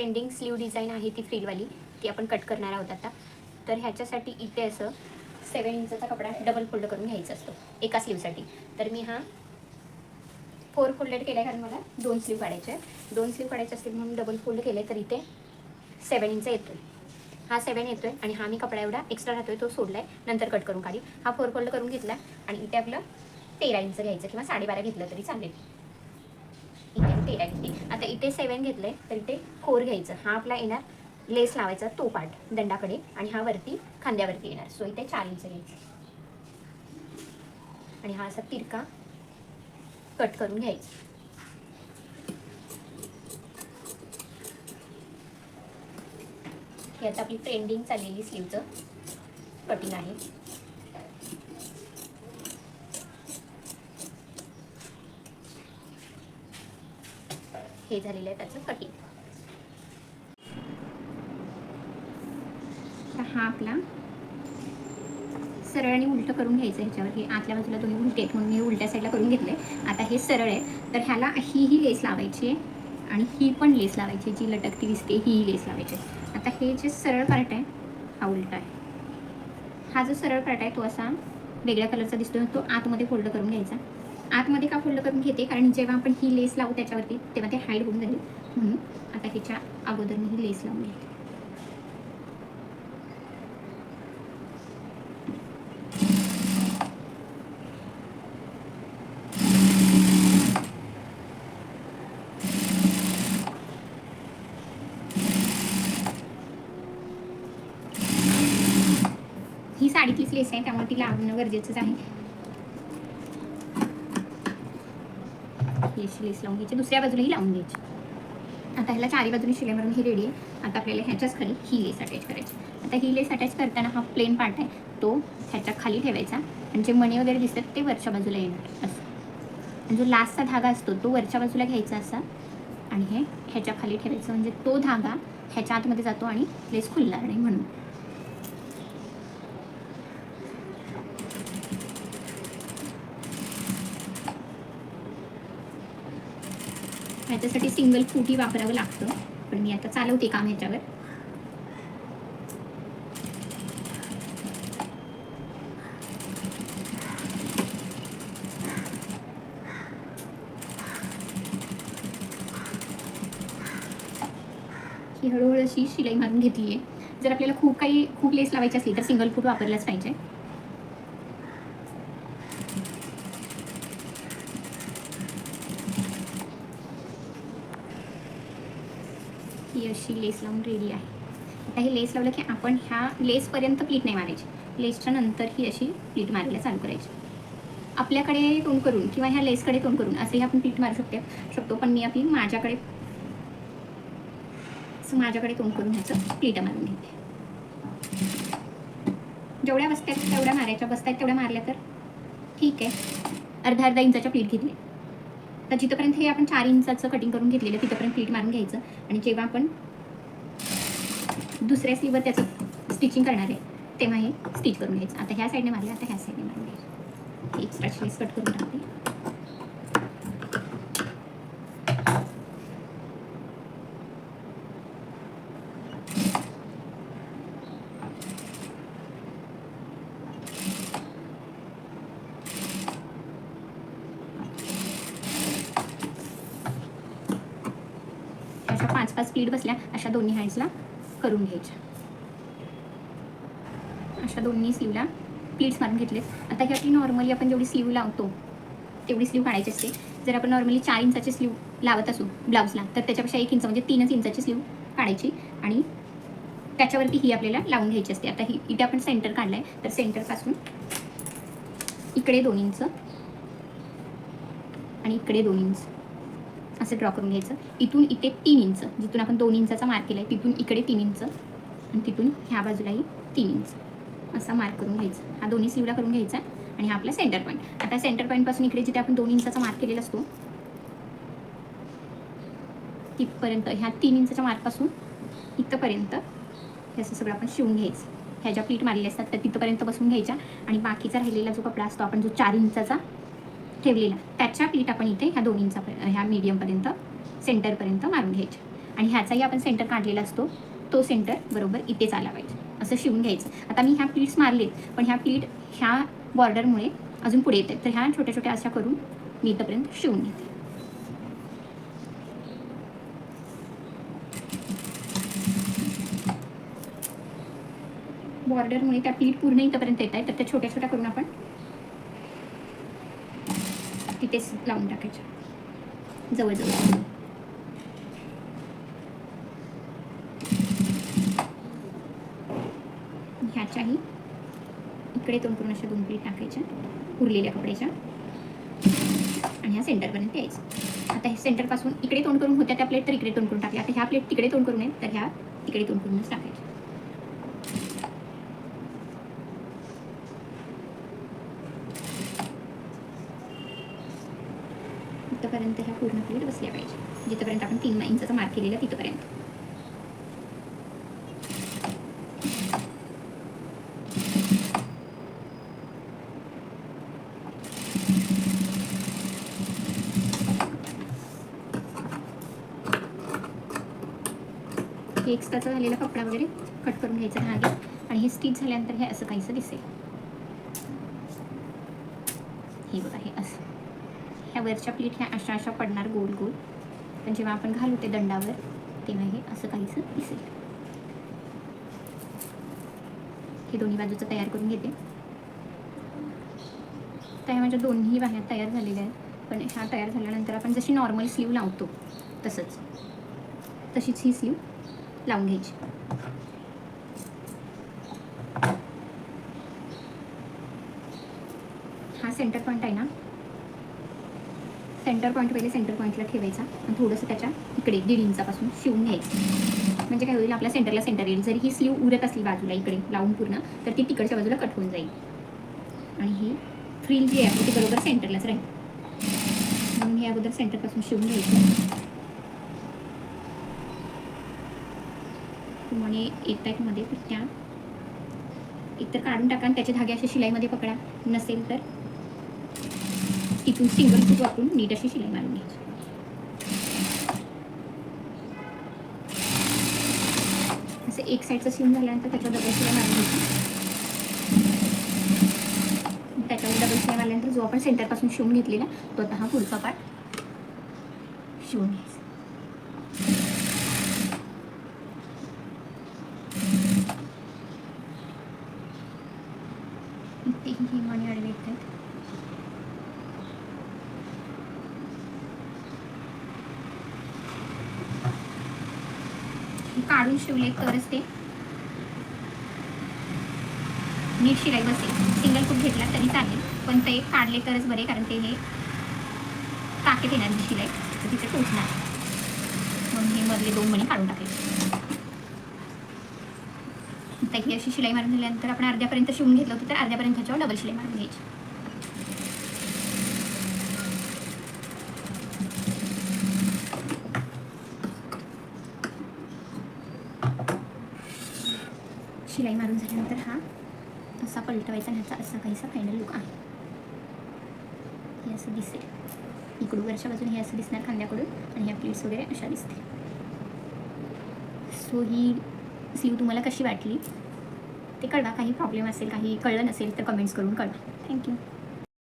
Trending slew design आहे ती फ्रीलवाली ती आपण कट करणार आहोत आता. तर ह्याच्यासाठी इथे असं सेवन इंचचा कपडा डबल फोल्ड करून घ्यायचा असतो एका स्लीवसाठी तर मी हा फोर फोल्डेड केला आहे कारण मला दोन स्लीव काढायचे आहे दोन स्लीव काढायचे असतील म्हणून डबल फोल्ड केले तर इथे सेवन इंच येतो हा सेवन येतो आहे आणि हा मी कपडा एवढा एक्स्ट्रा राहतोय तो सोडलाय नंतर कट करून काढी हा फोर फोल्ड करून घेतला आणि इथे आपलं तेरा इंच घ्यायचं किंवा साडेबारा घेतलं तरी चालेल. इथे मी आता इथे सेवन घेतलंय तर इथे फोर घ्यायचं. हा आपला येणार. लेस लावायचा तो पार्ट दंडाकडे. आणि हा वरती खांद्यावरती येणार. सो इथे चार इंच घ्यायचं. आणि हा असा तिरका कट करून घ्यायचा. ही आता आपली ट्रेंडिंग चाललेली स्लीवचं कटिंग आहे. हे झालेलं आहे त्याचं कटिंग. तर हा आपला सरळ आणि उलटं करून घ्यायचं ह्याच्यावर. हे आतल्या बाजूला दोन्ही उलटे आहेत म्हणून मी उलट्या साईडला करून घेतले आता हे सरळ आहे. तर ह्याला ही ही लेस लावायची आहे आणि ही पण लेस लावायची जी लटकती दिसते ही ही लेस लावायची आता हे जे सरळ पार्ट आहे हा उलटा आहे. हा जो सरळ पार्ट आहे तो असा वेगळ्या कलरचा दिसतो तो आतमध्ये फोल्ड करून घ्यायचा. आतमध्ये का फोल्ड करून घेते? कारण जेव्हा आपण ही लेस लावू त्याच्यावरती तेव्हा ते हाईड होऊन जाईल. म्हणून आता ह्याच्या अगोदर मी ही लेस लावून घेते. ही साडीतलीच लेस आहे त्यामुळे ती लावणं गरजेचंच आहे. ही अशी लेस लावून घ्यायची. दुसऱ्या बाजूलाही लावून घ्यायची. आता ह्याला चारी बाजूने शिलाई मारून ही रेडी आहे. आता आपल्याला ह्याच्याच खाली ही लेस अटॅच करायची. आता ही लेस अटॅच करताना हा प्लेन पार्ट आहे. तो ह्याच्या खाली ठेवायचा. आणि जे मणी वगैरे दिसतात ते वरच्या बाजूला येणार. असं. आणि जो लास्टचा धागा असतो तो वरच्या बाजूला घ्यायचा असा. आणि हे ह्याच्या खाली ठेवायचं. म्हणजे तो धागा ह्याच्या आतमध्ये जातो आणि लेस खुलणार नाही म्हणून. त्याच्यासाठी सिंगल फुटी वापरावं लागतं. पण मी आता चालवते काम ह्याच्यावर ही हळूहळू अशी शिलाई मारून घेतली आहे जर आपल्याला खूप काही खूप लेस लावायची असली तर सिंगल फूट वापरलाच पाहिजे. अशी लेस लावून रेडी आहे. आता हे लेस लावलं की आपण ह्या लेसपर्यंत प्लीट नाही मारायची. लेसच्या नंतर ही अशी प्लीट मारायला चालू करायची. आपल्याकडे तोंड करून किंवा ह्या लेसकडे तोंड करून असंही आपण प्लीट मारू शकते. शकतो पण मी आपली माझ्याकडे माझ्याकडे तोंड करून ह्याचं प्लीट मारून घेते. जेवढ्या बसत्यात तेवढ्या मारायच्या बसतात तेवढ्या मारल्या तर ठीक आहे. अर्धा अर्धा इंचाच्या प्लीट घेतली. तर जिथपर्यंत हे आपण चार इंचाचं कटिंग करून घेतलेलं तिथपर्यंत प्लीट मारून घ्यायचं. आणि जेव्हा आपण दुसऱ्या स्लीवर त्याचं स्टिचिंग करणार आहे तेव्हा हे स्टिच करून घ्यायचं. आता ह्या साईडने मारले आता ह्या साईडने मारून घ्यायचं. एक्स्ट्रा शेस कट करून टाकते अशा पाच पाच प्लीट बसल्या अशा दोन्ही हँड्सला करून घ्यायच्या. अशा दोन्ही स्लीवला प्लीट्स मारून घेतलेत. आता ही आपली नॉर्मली आपण जेवढी स्लीव लावतो तेवढी स्लीव काढायची असते. जर आपण नॉर्मली चार इंचाची स्लीव लावत असू ब्लाऊजला तर त्याच्यापेक्षा एक इंच म्हणजे तीनच इंचाची स्लीव काढायची आणि त्याच्यावरती ही आपल्याला लावून घ्यायची असते. आता ही इथे आपण सेंटर काढलाय तर सेंटरपासून इकडे दोन इंच आणि इकडे दोन इंच. असं ड्रॉ करून घ्यायचं. इथून इथे तीन इंच. जिथून आपण दोन इंचाचा मार्क केला आहे तिथून इकडे तीन इंच आणि तिथून ह्या बाजूलाही तीन इंच. असा मार्क करून घ्यायचा. हा दोन्ही सिवडा करून घ्यायचा आणि हा आपला सेंटर पॉईंट आता सेंटर पॉईंटपासून इकडे जिथे आपण दोन इंचाचा मार्क केलेला असतो तिथपर्यंत ह्या तीन इंचाच्या मार्कपासून इथंपर्यंत हे असं सगळं आपण शिवून घ्यायचं. ह्या ज्या प्लीट मारलेल्या असतात त्या तिथंपर्यंत बसून घ्यायच्या आणि बाकीचा राहिलेला जो कपडा असतो आपण जो चार इंचाचा ठेवलेला. त्याच्या प्लीट आपण इथे ह्या दोन्हींचा ह्या मीडियमपर्यंत सेंटरपर्यंत मारून घ्यायचे. आणि ह्याचाही आपण सेंटर काढलेला असतो तो सेंटर बरोबर इथेच आला पाहिजे. असं शिवून घ्यायचं. आता मी ह्या प्लीट्स मारलेत पण ह्या प्लीट ह्या बॉर्डरमुळे अजून पुढे येते. तर ह्या छोट्या छोट्या अशा करून मी इथपर्यंत शिवून घेते. बॉर्डरमुळे त्या प्लीट पूर्ण इथपर्यंत येत आहे. तर त्या छोट्या छोट्या करून आपण तिथेच लावून टाकायच्या जवळजवळ. ह्याच्याही इकडे दोन करून अशा दोन प्लेट टाकायच्या उरलेल्या कपड्याच्या. आणि ह्या सेंटरपर्यंत यायचं. आता हे सेंटरपासून इकडे तोंड करून होत्या त्या प्लेट तर इकडे तोंड करून टाकल्या. आता ह्या प्लेट तिकडे तोंड करून आहेत तर ह्या तिकडे तोंड करूनच टाकायच्या. इथंपर्यंत ह्या पूर्ण प्लेट बसल्या पाहिजे. जिथपर्यंत आपण तीन इंचाचा मार्क केलेला तिथपर्यंत. हे एक्स्ट्राचा झालेला कपडा वगैरे कट करून घ्यायचा धागे आणि हे स्टिच झाल्यानंतर हे असं काहीसं दिसेल. हे बघा हे असं. ह्या वरच्या प्लेट ह्या अशा अशा पडणार गोल गोल. पण जेव्हा आपण घालू ते दंडावर तेव्हा हे असं काहीसं दिसेल. हे दोन्ही बाजूचं तयार करून घेते. त्या माझ्या दोन्ही बाह्या तयार झालेल्या आहेत. पण ह्या तयार झाल्यानंतर आपण जशी नॉर्मल स्लीव लावतो तसंच. तशीच ही स्लीव लावून घ्यायची. हा सेंटर पॉईंट आहे ना? सेंटर पॉईंट पहिले सेंटर पॉईंटला ठेवायचा. आणि थोडंसं त्याच्या इकडे दीड इंचापासून शिवून घ्यायचं. म्हणजे काय होईल आपल्या सेंटरला सेंटर येईल. जरी ही स्लीव उरत असली बाजूला इकडे लावून पूर्ण तर ती तिकडच्या बाजूला कट होऊन जाईल. आणि ही फ्रील जी आहे ती बरोबर सेंटरलाच राहील. म्हणून हे अगोदर सेंटरपासून शिवून घ्यायचं. तुम्हाला येत आहेत मध्ये त्या एकतर काढून टाका आणि त्याचे धागे असे शिलाईमध्ये पकडा. नसेल तर तिथून सिंगल फूट वापरून नीट अशी शिलाई मारून घ्यायची. असं एक साईडचं शिवून झाल्यानंतर त्याच्यावर डबल शिलाई मारून घ्यायची. त्याच्यावर डबल शिलाई मारल्यानंतर जो आपण सेंटरपासून शिवून घेतलेला तो आता हा पुढचा पार्ट शिवून घ्यायचा. इथेही हे आडवे येत आहेत हे काढून शिवले तरच ते नीट शिलाई बसेल सिंगल फूट घेतला तरी चालेल पण ते काढले तरच बरे कारण ते हे टाकेत येणार मी शिलाई तर तिथे टोचणार म्हणून हे मधले दोन मणी काढून टाकायचे तर ही अशी शिलाई मारून झाल्यानंतर आपण अर्ध्यापर्यंत शिवून घेतलं होतं तर अर्ध्यापर्यंत ह्याच्यावर डबल शिलाई मारून घ्यायची शिलाई तर हा असा पलटवायचा ह्याचा असा काहीसा फायनल लुक आहे. हे असं दिसेल. इकडून वरच्या बाजूने हे असं दिसणार खांद्याकडून आणि ह्या प्लेट्स वगैरे अशा दिसतील. सो ही सीव तुम्हाला कशी वाटली? ते कळवा. काही प्रॉब्लेम असेल काही कळलं नसेल तर कमेंट्स करून कळवा. थँक्यू